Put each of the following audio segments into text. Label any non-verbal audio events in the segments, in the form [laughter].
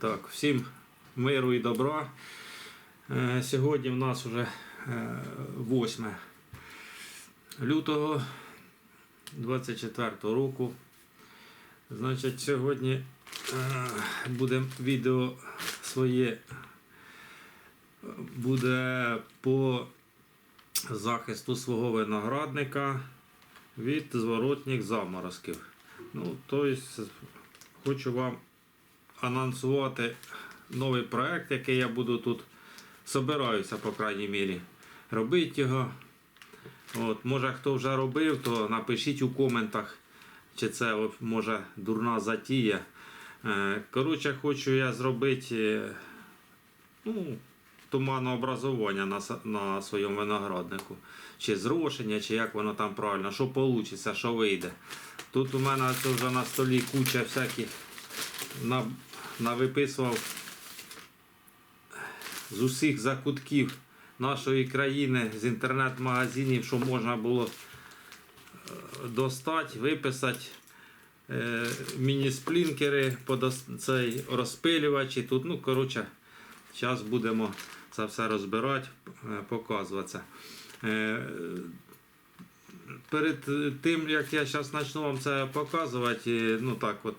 Так, всім миру і добра. Е, Сьогодні в нас вже 8 лютого 24 року. Значить, сьогодні е, буде відео своє е, буде по захисту свого виноградника від зворотніх заморозків. Ну, тобто, хочу вам анонсувати новий проект, який я буду тут собираюся, по крайній мірі, робити його. От, може, хто вже робив, то напишіть у коментах, чи це може дурна затія. Е, Коротше, хочу я зробити е, ну, туманообразування на, на своєму винограднику. Чи зрошення, чи як воно там правильно, що вийде, що вийде. Тут у мене вже на столі куча всяких навиписував з усіх закутків нашої країни, з інтернет-магазинів, що можна було е, достати, виписати. Е, міні-сплінкери, цей розпилювачі. Тут, ну, коротше, зараз будемо це все розбирати, е, показувати. Е, Перед тим, як я зараз почну вам це показувати, ну так от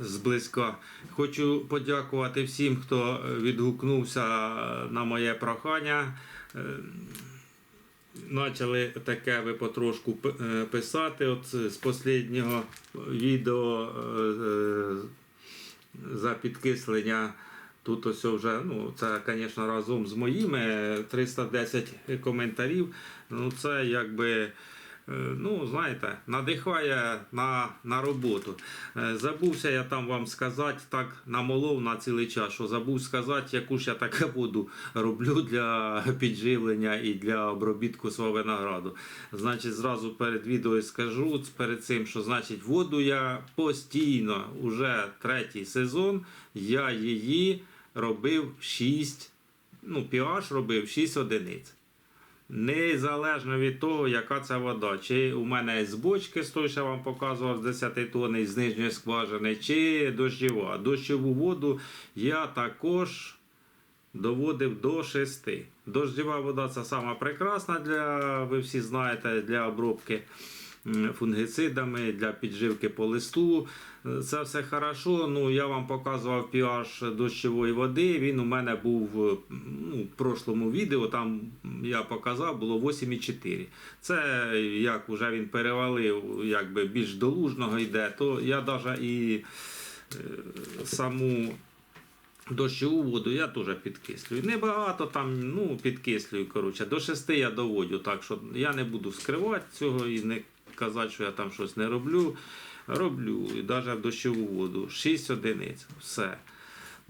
зблизька. Хочу подякувати всім, хто відгукнувся на моє прохання. Е, Почали таке ви потрошку е, писати. От з останнього відео е, е, за підкислення. Тут ось вже, ну, це, звісно, разом з моїми 310 коментарів. Ну, це якби, е, ну, знаєте, надихає на, на роботу. Е, Забувся я там вам сказати, так намолов на цілий час, що забув сказати, яку ж я таке воду роблю для підживлення і для обробітку свого винограду. Значить, зразу перед відео скажу перед цим, що значить воду я постійно, уже третій сезон, я її робив 6, ну, pH робив 6 одиниць. Незалежно від того, яка це вода. Чи у мене з бочки, з той, що я вам показував, з 10 тонн з нижньої скважини, чи дощова. Дощову воду я також доводив до 6. Дощова вода це сама прекрасна для, ви всі знаєте, для обробки фунгицидами, для підживки по листу. Е, Це все хорошо. Ну, я вам показував pH дощової води. Він у мене був е, ну, в прошлому відео. Там я показав, було 8,4. Це як вже він перевалив, якби більш до лужного йде, то я навіть і е, саму дощову воду я теж підкислюю. Небагато там, ну, підкислюю, коротше, до 6 я доводю, так що я не буду скривати цього і не казати, що я там щось не роблю. Роблю, і навіть в дощову воду. 6 одиниць. Все.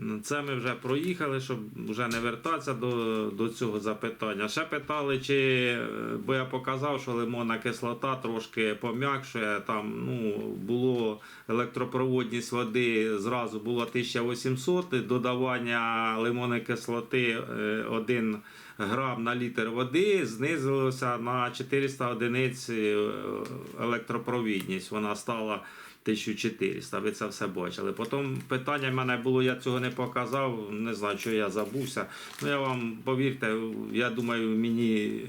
Ну, Це ми вже проїхали, щоб вже не вертатися до, до цього запитання. Ще питали, чи е, бо я показав, що лимонна кислота трошки пом'якшує. Там ну, було електропроводність води зразу було 1800, додавання лимонної кислоти 1 грам на літр води знизилося на 400 одиниць е, електропровідність. Вона стала 1400, ви це все бачили. Потім питання в мене було, я цього не показав, не знаю, що я забувся. Ну я вам повірте, я думаю, мені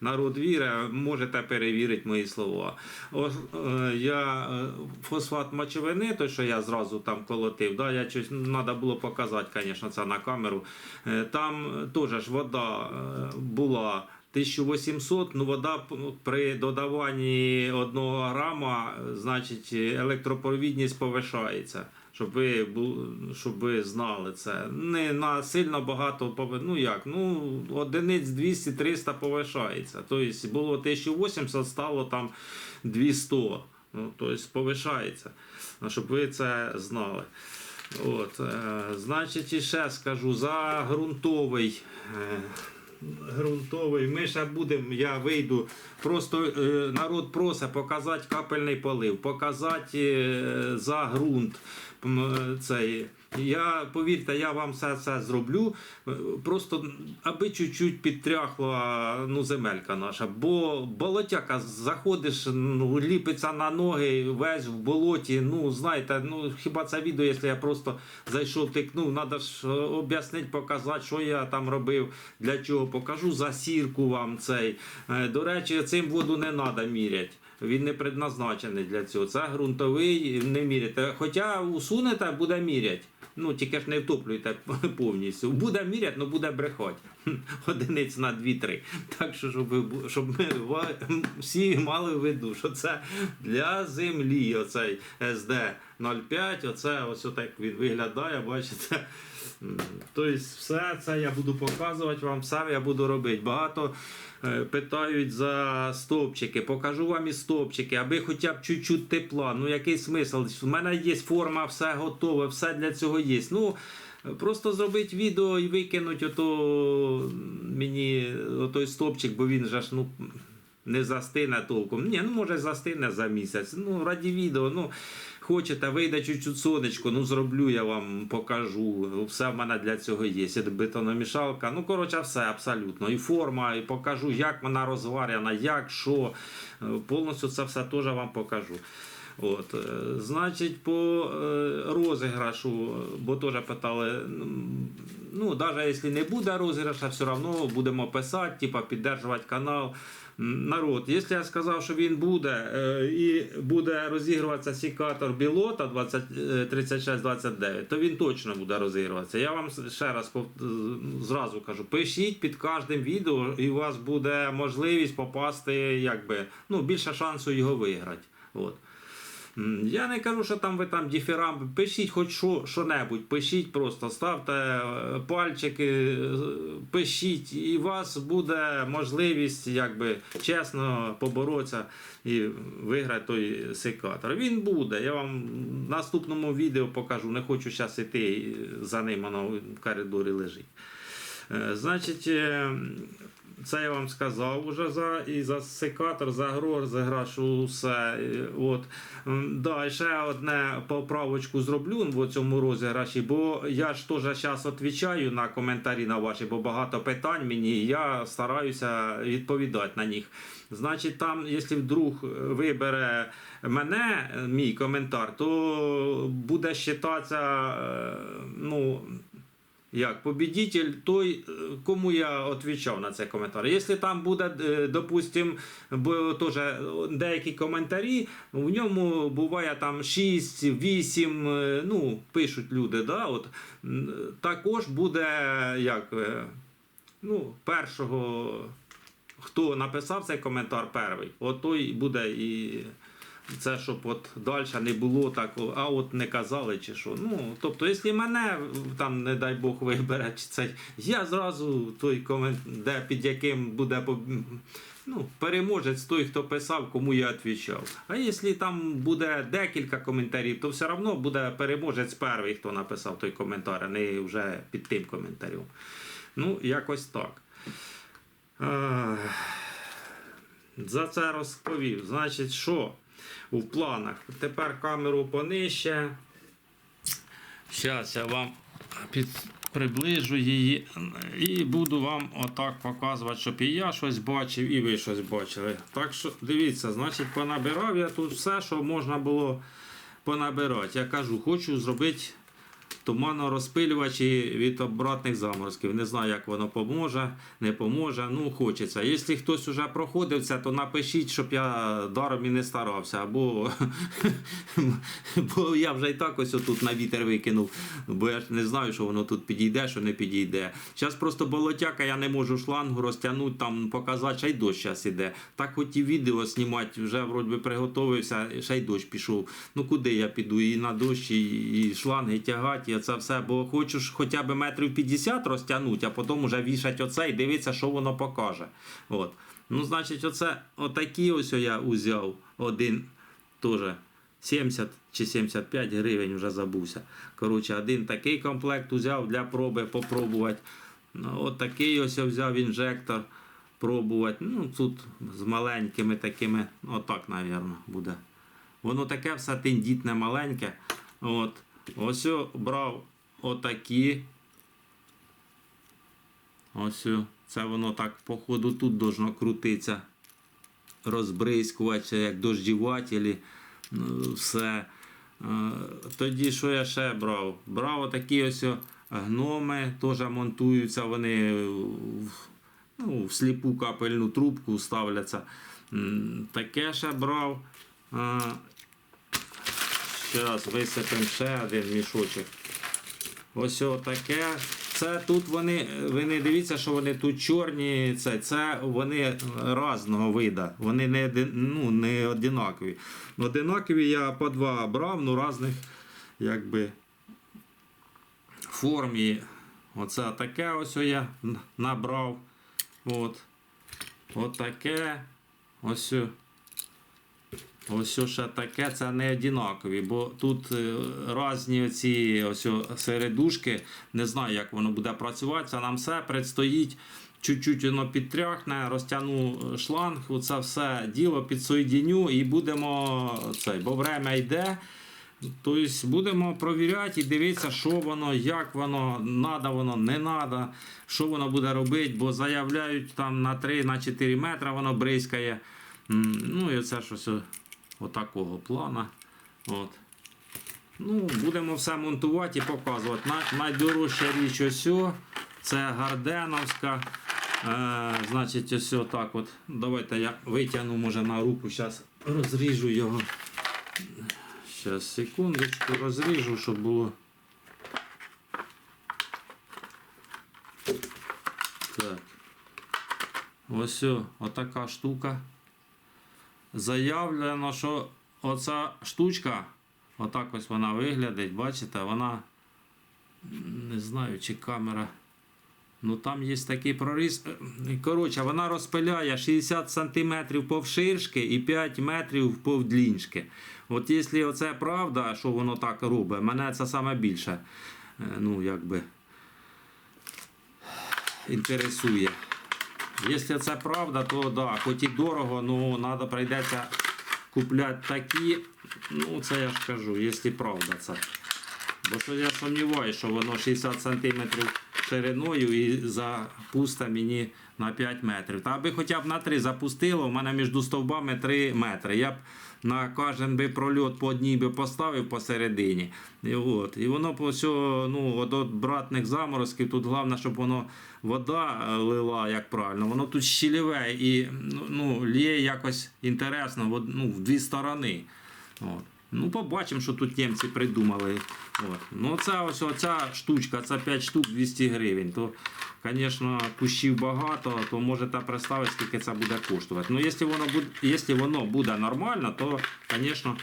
народ вірить, можете перевірити мої слова. Ось, е, я е, фосфат мочовини, той, що я зразу там колотив, да, я щось треба було показати, звісно, це на камеру. Е, Там теж вода була. 1800, ну вода при додаванні 1 грама, е, значить, електропровідність повишається. Щоб ви, щоб ви знали це. Не на сильно багато ну як, ну одиниць 200-300 повишається. Тобто було 1080, стало там 200. Ну, тобто повишається. Ну, Щоб ви це знали. От, е, значить, і ще скажу за ґрунтовий. Е, ґрунтовий. Ми ще будемо, я вийду. Просто е, народ просить показати капельний полив, показати е, за ґрунт м, цей, Я повірте, я вам все це зроблю. Просто аби чуть-чуть підтряхла ну, земелька наша. Бо болотяка заходиш, ну, ліпиться на ноги, весь в болоті. Ну, знаєте, ну хіба це відео, якщо я просто зайшов, тикнув, треба ж е, об'яснити, показати, що я там робив, для чого покажу засірку вам цей. Е, До речі, цим воду не треба міряти. Він не предназначений для цього. Це ґрунтовий, не міряйте. Хоча усунете, буде міряти. Ну, тільки ж не втоплюйте [laughs] повністю. Буде міряти, але буде брехать. [laughs] Одиниць на 2-3. Так що, щоб, щоб ми всі мали в виду, що це для землі. Оцей СД 05, оце ось отак він виглядає, бачите. Тобто, все це я буду показувати вам, все я буду робити. Багато е, питають за стовпчики. Покажу вам і стовпчики, аби хоча б чуть-чуть тепла. Ну який смисл? У мене є форма, все готове, все для цього є. Ну, Просто зробити відео і викинуть ото мені той стовпчик, бо він же ж ну, не застине толком. Ні, ну може застине за місяць. Ну, раді відео, ну хочете, вийде чуть-чуть сонечко, ну зроблю, я вам покажу. Все в мене для цього є. Бетономішалка. Ну, коротше, все абсолютно. І форма, і покажу, як вона розварена, як, що. Е, Повністю це все теж вам покажу. От, е, значить, по е, розіграшу, бо теж питали, ну, навіть якщо не буде розіграша, все одно будемо писати, типа підтримувати канал. Народ, якщо я сказав, що він буде е, і буде розігруватися сікатор Білота 20, е, 3629, то він точно буде розігруватися. Я вам ще раз зразу кажу, пишіть під кожним відео, і у вас буде можливість попасти, якби, ну, більше шансу його виграти. От. Я не кажу, що там ви там діфірам, пишіть хоч що, що-небудь, пишіть просто, ставте е, пальчики, пишіть, і у вас буде можливість якби, чесно поборотися і виграти той секатор. Він буде. Я вам в наступному відео покажу. Не хочу зараз іти за ним, воно в коридорі лежить. Е, Значить, е, це я вам сказав уже за і за секатор, за грор, за грашу все. Е, От. Да, ще одне поправочку зроблю в цьому розіграші, бо я ж теж зараз відповідаю на коментарі на ваші, бо багато питань мені, і я стараюся відповідати на них. Значить, там, якщо вдруг вибере мене, мій коментар, то буде вважатися, е, ну, як победитель, той, е, кому я відповідав на цей коментар. Якщо там буде, е, допустим, бо теж деякі коментарі, в ньому буває там 6, 8, е, ну, пишуть люди, да, от, також буде як, е, ну, першого, хто написав цей коментар перший, от той буде і. Це щоб от далі не було так, а от не казали чи що. Ну, тобто, якщо мене там, не дай Бог, вибере, чи це, я зразу той комент, де під яким буде ну, переможець той, хто писав, кому я відповідав. А якщо там буде декілька коментарів, то все одно буде переможець перший, хто написав той коментар, а не вже під тим коментарем. Ну, якось так. За це розповів. Значить, що у планах? Тепер камеру понижче. Зараз я вам під... приближу її і буду вам отак показувати, щоб і я щось бачив, і ви щось бачили. Так що дивіться, значить, понабирав я тут все, що можна було понабирати. Я кажу, хочу зробити туманорозпилювачі від обратних заморозків. Не знаю, як воно поможе, не поможе. Ну, хочеться. Якщо хтось вже проходив це, то напишіть, щоб я даром і не старався. Або [laughs] бо я вже і так ось тут на вітер викинув, бо я ж не знаю, що воно тут підійде, що не підійде. Зараз просто болотяка, я не можу шлангу розтягнути, там показати, ще й дощ зараз іде. Так хотів відео знімати, вже вроді би приготовився, ще й дощ пішов. Ну куди я піду? І на дощ, і шланги тягати, і це все. Бо хочу хоча б метрів 50 розтягнути, а потім вже вішати оце і дивитися, що воно покаже. От. Ну, значить, оце отакі ось я узяв один теж 70 чи 75 гривень вже забувся. Коротше, один такий комплект взяв для проби попробувати. Ну, От такий ось я взяв інжектор пробувати. Ну, тут з маленькими такими, отак, мабуть, буде. Воно таке все тендітне маленьке. От. Ось брав отакі. Ось це воно так, походу, тут должно крутитися. Розбризкувачі, як дождівателі. Ну, все. Е, Тоді що я ще брав? Брав отакі ось гноми, теж монтуються, вони ну, в сліпу капельну трубку ставляться. Таке ще брав. Зараз висипемо ще один мішочок. Ось таке. Це тут вони, ви не дивіться, що вони тут чорні, це, це вони різного вида. Вони не, ну, не одинакові. Одинакові я по два брав, ну різних якби формі. Оце таке ось я набрав. От. От. Ось. Ось ще таке, це не одинакові, бо тут е, різні ці ось середушки, не знаю, як воно буде працювати. Це нам все предстоїть. Чуть-чуть воно підтряхне, розтягну шланг, оце все діло підсоєдіню і будемо цей, бо время йде. Тобто будемо провіряти і дивитися, що воно, як воно, надо воно, не надо, що воно буде робити, бо заявляють там на 3-4 метри воно бризкає. Ну і це щось отакого плана. От. Ну, будемо все монтувати і показувати. Най- найдорожча річ ось о, це Гарденовська. Е, значить, ось так от. Давайте я витягну, може, на руку, зараз розріжу його. Зараз, секундочку, розріжу, щоб було. Так. Ось о, отака штука. Заявлено, що оця штучка, отак ось вона виглядить, бачите, вона не знаю, чи камера. Ну там є такий проріз. Коротше, вона розпиляє 60 см повширшки і 5 метрів повдліншки. От якщо оце правда, що воно так робить, мене це саме більше. е, Ну, якби інтересує. Якщо це правда, то да, хоч і дорого, ну треба прийдеться купляти такі. Ну, це я ж кажу, якщо правда це. Бо що я сумніваюся, що воно 60 см шириною і за пусто мені на 5 метрів. Та аби хоча б на 3 запустило, у мене між стовбами 3 метри. Я б на кожен би прольот по одній би поставив посередині. І, от. і воно по всього, ну, от, от братних заморозків, тут головне, щоб воно вода е, лила, як правильно. Воно тут щільове і ну, ну, лє якось інтересно ну, в дві сторони. От. Ну, побачимо, що тут німці придумали. От. Ну, ця, ось оця штучка, це 5 штук 200 гривень. То, звісно, кущів багато, то можете представити, скільки це буде коштувати. Ну, якщо воно буде, якщо воно буде нормально, то, звісно,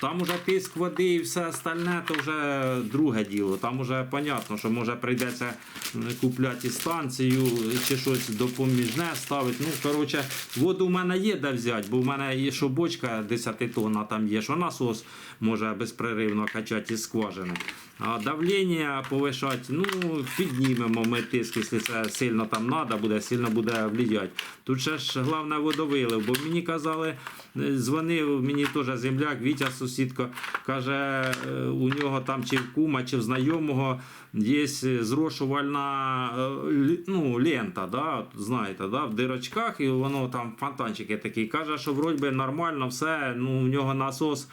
там уже тиск води і все остальне, то вже друге діло. Там вже понятно, що може прийдеться купляти станцію чи щось допоміжне ставити. Ну, коротше, воду в мене є де взяти, бо в мене є що бочка 10 тонна там є, що насос може безпреривно качати із скважини. Давлення повишати, ну, піднімемо ми тиск, якщо це сильно там треба, буде, сильно буде вліяти. Тут ще ж головне водовилив, бо мені казали, е, дзвонив мені теж земляк, Вітя сусідка, каже, е, у нього там чи в кума, чи в знайомого є зрошувальна е, ну, лента, да, знаєте, да, в дирочках, і воно там фонтанчики такі. Каже, що вроді нормально все, ну, у нього насос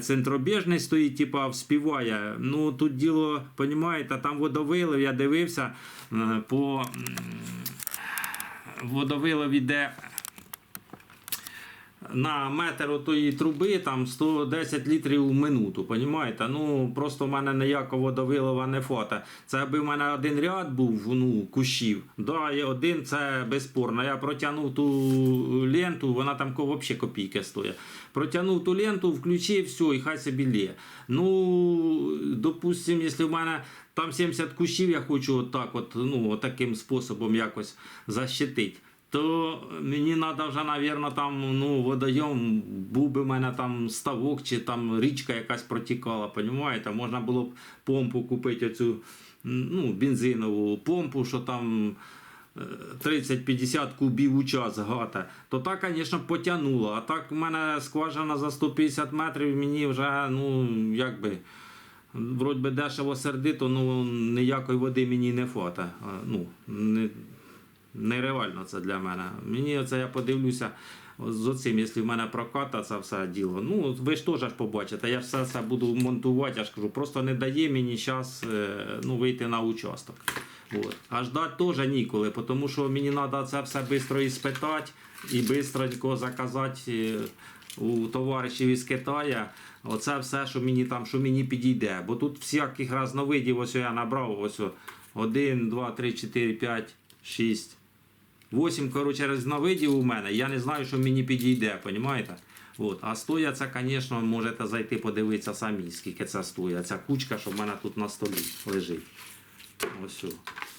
центробіжний стоїть, типа вспіває. Ну тут діло, понімаєте, там водовилив, я дивився е, по м, водовилив іде на метр отої труби там 110 літрів в минуту. Понімаєте? Ну просто в мене ніякого водовилова не фото. Це аби в мене один ряд був ну, кущів. Да, і один це безспорно. Я протягнув ту ленту, вона там взагалі копійки стоїть. Протягнув ту ленту, включив, все, і хай собі лє. Ну, допустим, якщо в мене там 70 кущів, я хочу отак, от, ну, таким способом якось защитити то мені треба вже, мабуть, там ну, водойом, був би в мене там ставок чи там річка якась протікала, понімаєте? Можна було б помпу купити оцю ну, бензинову помпу, що там е, 30-50 кубів у час гата, то так, звісно, потягнуло. А так в мене скважина за 150 метрів, мені вже, ну, якби. Вроді би дешево сердито, ну ніякої води мені не фата. Ну, не, нереально це для мене. Мені оце я подивлюся з оцим, якщо в мене проката це все діло. Ну, ви ж теж побачите, я все це буду монтувати, я ж кажу, просто не дає мені час ну, вийти на участок. От. А ждати теж ніколи, тому що мені треба це все швидко іспитати і швидко заказати е, у товаришів із Китаю. Оце все, що мені там, що мені підійде. Бо тут всяких різновидів ось я набрав ось 1, 2, 3, 4, 5, 6. Вісім, коротше, різновидів у мене. Я не знаю, що мені підійде, розумієте? От. А стоя це, звісно, можете зайти подивитися самі, скільки це стоїть. Ця кучка, що в мене тут на столі лежить. Ось.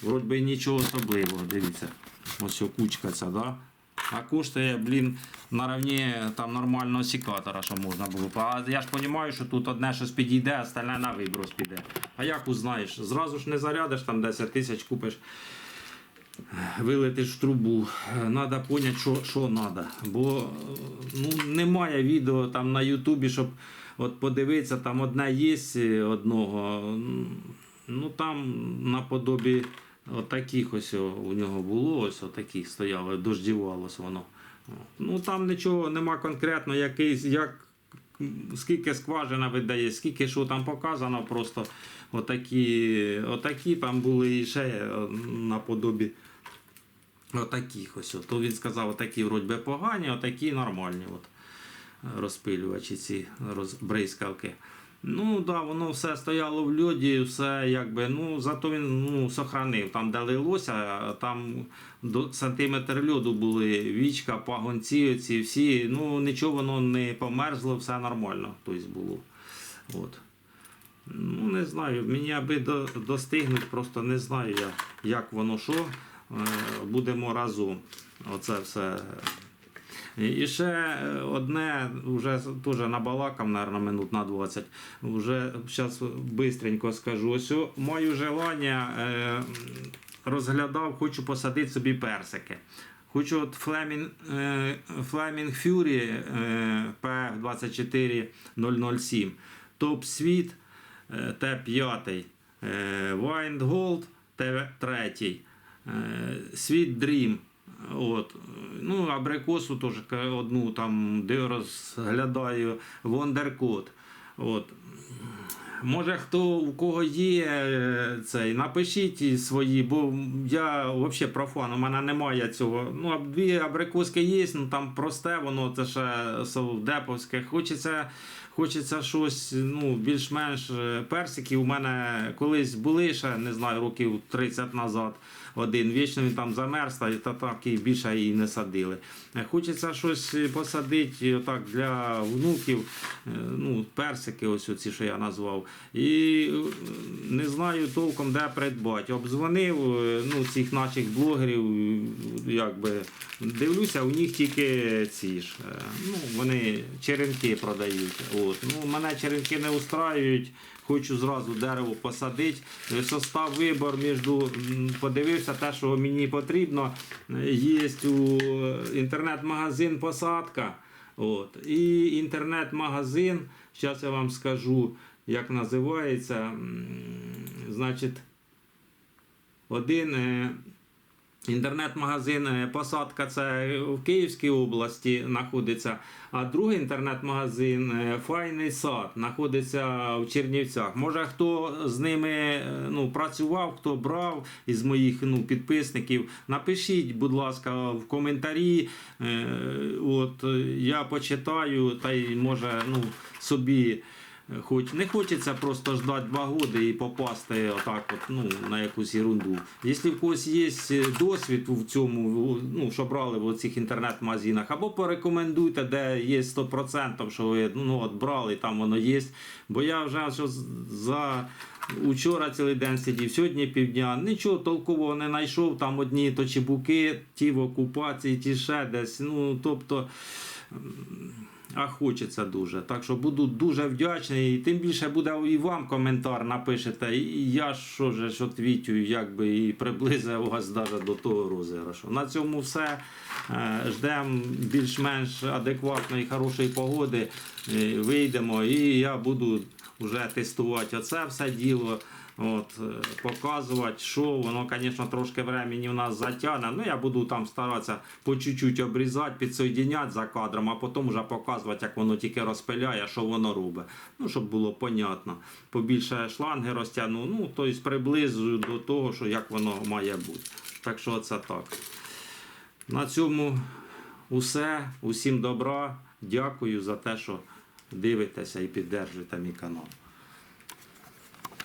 Вроді би нічого особливого, дивіться. Ось кучка ця, да? А коштує, блін, наравні там нормального секатора, що можна було. А я ж розумію, що тут одне щось підійде, а остальне на виброс піде. А як узнаєш? Зразу ж не зарядиш там 10 тисяч, купиш вилетиш в трубу. Треба зрозуміти, що, що треба. Бо ну, немає відео там на Ютубі, щоб от подивитися, там одне є одного. Ну там наподобі отаких ось у нього було, ось отаких стояло, дождівалось воно. Ну там нічого нема конкретно, якийсь, як скільки скважина видає, скільки що там показано, просто отакі, отакі там були і ще е, наподобі отаких ось. То він сказав, отакі вроді би погані, отакі нормальні. От, розпилювачі ці розбризкавки. Ну да, воно все стояло в льоді, все якби, ну зато він ну, сохранив. Там де лилося, там до сантиметр льоду були вічка, пагонці, ці всі. Ну нічого воно не померзло, все нормально. Тобто було. От. Ну, не знаю, мені аби до, достигнуть, просто не знаю я, як воно що. Е, Будемо разом. Оце все. І ще одне, вже теж набалакам, мабуть, минут на 20. Вже зараз швидко скажу. Ось о, желання е, розглядав, хочу посадити собі персики. Хочу от Flaming, е, Flaming Fury е, P24007, Топ Світ е, Т5, е, Wind Gold Т3, е, Sweet Dream. От. Ну, абрикосу теж одну там, де розглядаю Wondercode. От. Може, хто у кого є е, цей, напишіть свої, бо я взагалі профан, у мене немає цього. Ну, дві абрикоски є, ну там просте, воно це ще совдеповське. Хочеться, хочеться щось ну, більш-менш е, персики. У мене колись були ще, не знаю, років 30 назад. Один вічно він там замерз, та, та так і більше і не садили. Е, Хочеться щось посадити отак для внуків, е, ну, персики, ось оці, що я назвав. І е, не знаю толком, де придбати. Обдзвонив е, ну, цих наших блогерів, е, якби дивлюся, у них тільки ці ж. е, Ну, вони черенки продають. От. Ну, мене черенки не устраюють. Хочу зразу дерево посадити. Состав вибор між подивився те, що мені потрібно. Є у інтернет-магазин посадка. От. І інтернет-магазин, зараз я вам скажу, як називається. Значить, один е, інтернет-магазин е, посадка це в Київській області знаходиться, а другий інтернет-магазин е, Файний сад знаходиться в Чернівцях. Може хто з ними е, ну, працював, хто брав із моїх ну, підписників, напишіть, будь ласка, в коментарі. От, я почитаю та й може ну, собі. Е, Хоч не хочеться просто ждати два роки і попасти отак от, ну, на якусь ерунду. Якщо в когось є е, досвід в цьому, ну, що брали в цих інтернет-магазинах, або порекомендуйте, де є 100%, що ви ну, от брали, там воно є. Бо я вже що за учора цілий день сидів, сьогодні півдня, нічого толкового не знайшов, там одні то чебуки, ті в окупації, ті ще десь. Ну, тобто, а хочеться дуже. Так що буду дуже вдячний. І тим більше буде і вам коментар напишете. І я що ж ж відвітю, якби і приблизив вас навіть до того розіграшу. На цьому все. Е, Ждемо більш-менш адекватної, хорошої погоди. Е, Вийдемо і я буду вже тестувати оце все діло. От, е, показувати, що воно, звісно, трошки времени у нас затягне. Ну, я буду там старатися по чуть-чуть обрізати, підсоєдняти за кадром, а потім вже показувати, як воно тільки розпиляє, що воно робить. Ну, щоб було понятно. Побільше шланги розтягну, ну, тобто приблизую до того, що як воно має бути. Так що це так. На цьому усе. Усім добра. Дякую за те, що дивитеся і піддержуєте мій канал.